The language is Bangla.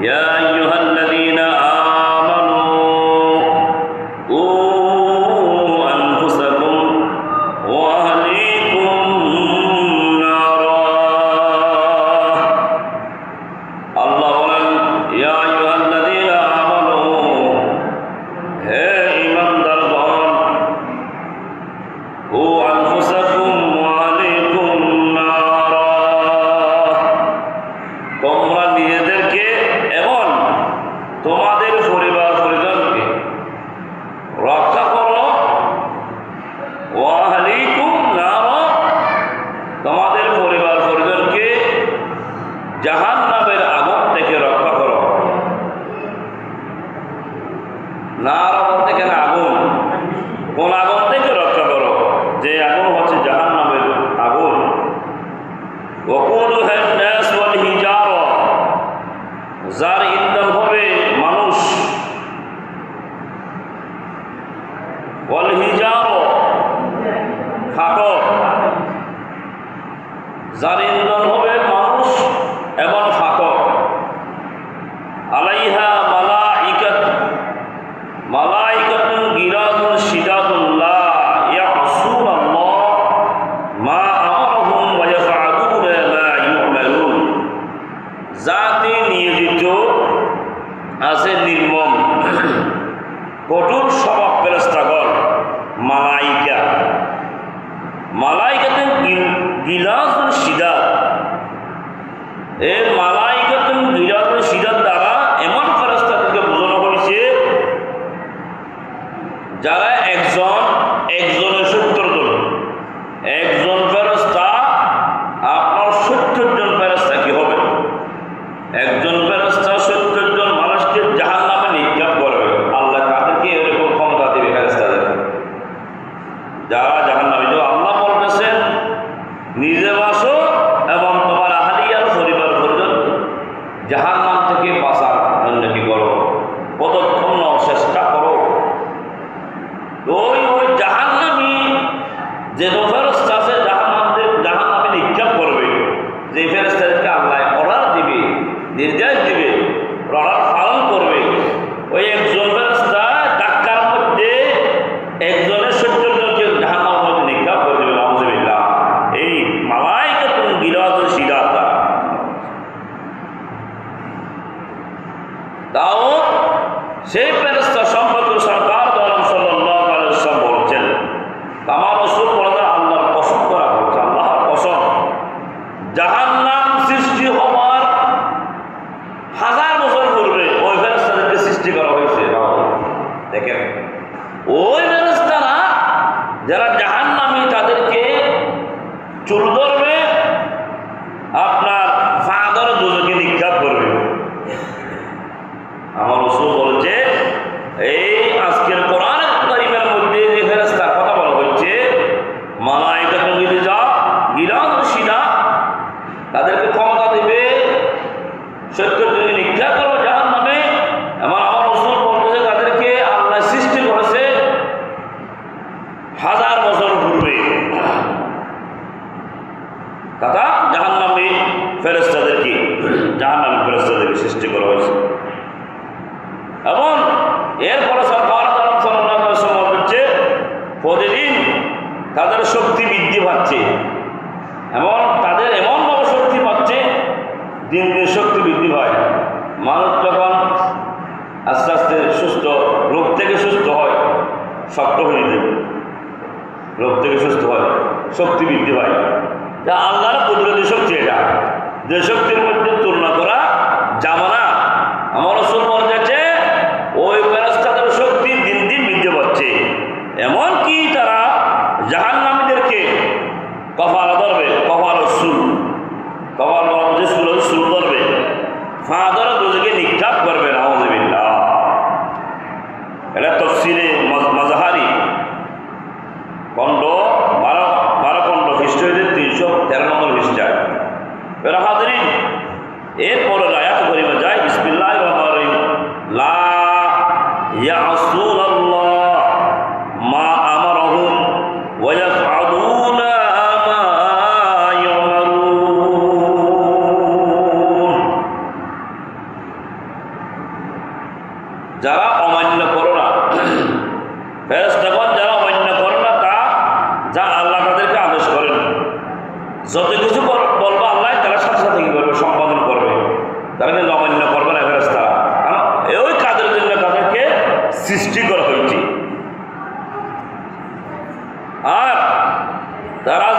يا أيها তোমাদের পরিবার পরিজনকে রক্ষা করো। ওয়া নাম তোমাদের পরিবার পরিজনকে জাহান ওয়াল হিজার ফাটক জারিন্দ যারা জাহান নামে যে আল্লাহ বলতেছেন নিজে বাসো এবং তোমার আহালিয়ার পরিবার পরিজন জাহান নাম থেকে বাঁচার কি করো? পদক্ষণ নাও, চেষ্টা করো। ওই ওই জাহান্নামি যে ফেরস্তা আছে জাহান্নামদের জাহান্নামে নিক্ষেপ করবে। যে ফেরস্তাদেরকে আল্লাহ অর্ডার দিবে নির্দেশ দিবে অর্ডার পালন করবে ওই একজন ফেরস্তা ডাক্তার মধ্যে একজনের সত্তর জনকে জাহান্নামের মধ্যে নিক্ষেপ করে দেবে আলহামদুলিল্লাহ এই মালাইকা তুমি গিরাজ সিরাতা তাও সেই ফেরস্তা সম্পর্কে সরকার দরম সাল্লাহ আলাইসাল্লাম বলছেন আমার রসুল বলে আল্লাহর কসম করা হচ্ছে আল্লাহর কসম জাহান্নাম সৃষ্টি হওয়ার হাজার বছর পূর্বে ওই ফেরস্তাদেরকে সৃষ্টি করা হয়েছে দেখেন ওই ফেরস্তারা যারা জাহান্নামী তাদেরকে চুল ধরবে আপনার ফাদর দুজকে নিক্ষেপ করবে আমার রসুল বলছে এই আজকের কোরআন কারিমের মধ্যে যে ফেরেস্তার কথা বলা হচ্ছে মালাইকা তুমি যা গিরাজ সিনা তাদেরকে ক্ষমতা দেবে সত্যের জন্য নিক্ষা করো যার নামে এমন আমার রসুল বলতেছে তাদেরকে আল্লাহ সৃষ্টি করেছে হাজার বছর পূর্বে কাদা জাহান্নামী ফেরেস্তাদেরকে জাহান্নামী ফেরেস্তাদেরকে সৃষ্টি করা হয়েছে। এবং এরপরে সরকার সময় হচ্ছে, প্রতিদিন তাদের শক্তি বৃদ্ধি পাচ্ছে। এবং তাদের এমনভাবে শক্তি পাচ্ছে, দিন দিন শক্তি বৃদ্ধি পায়। মানুষ যখন আস্তে আস্তে সুস্থ, রোগ থেকে সুস্থ হয়, শক্ত হয়ে যেতে রোগ থেকে সুস্থ হয়, শক্তি বৃদ্ধি পায়। আল্লাহর কুদরতি শক্তি এটা। যে শক্তির মধ্যে তুলনা করা যাবে না। আমার রসুল যাচ্ছে ওই ফেরস্তাদের শক্তি দিন দিন বৃদ্ধি পাচ্ছে। এমনকি তারা জাহান্নামীদেরকে কপাল ধরবে কপাল সুর কপাল সুর ধরবে। ফা হাজারিন এরপরে রায়াত করিবে যায় বিসমিল্লাহ রহমান রহিম লা ইয়াসুন আল্লাহ মা আমারহুম ওয়া ইয়াফআলুনা মা যারা অমান্য করো না ফেরেস্তাগণ যারা অমান্য করো না তা যা আল্লাহ তাদেরকে আদেশ করেন। যত কিছু কর- তারা কিন্তু অমান্য করবে না ফেরস্তা কারণ ওই কাজের জন্য তাদেরকে সৃষ্টি করা হয়েছে। আর তারা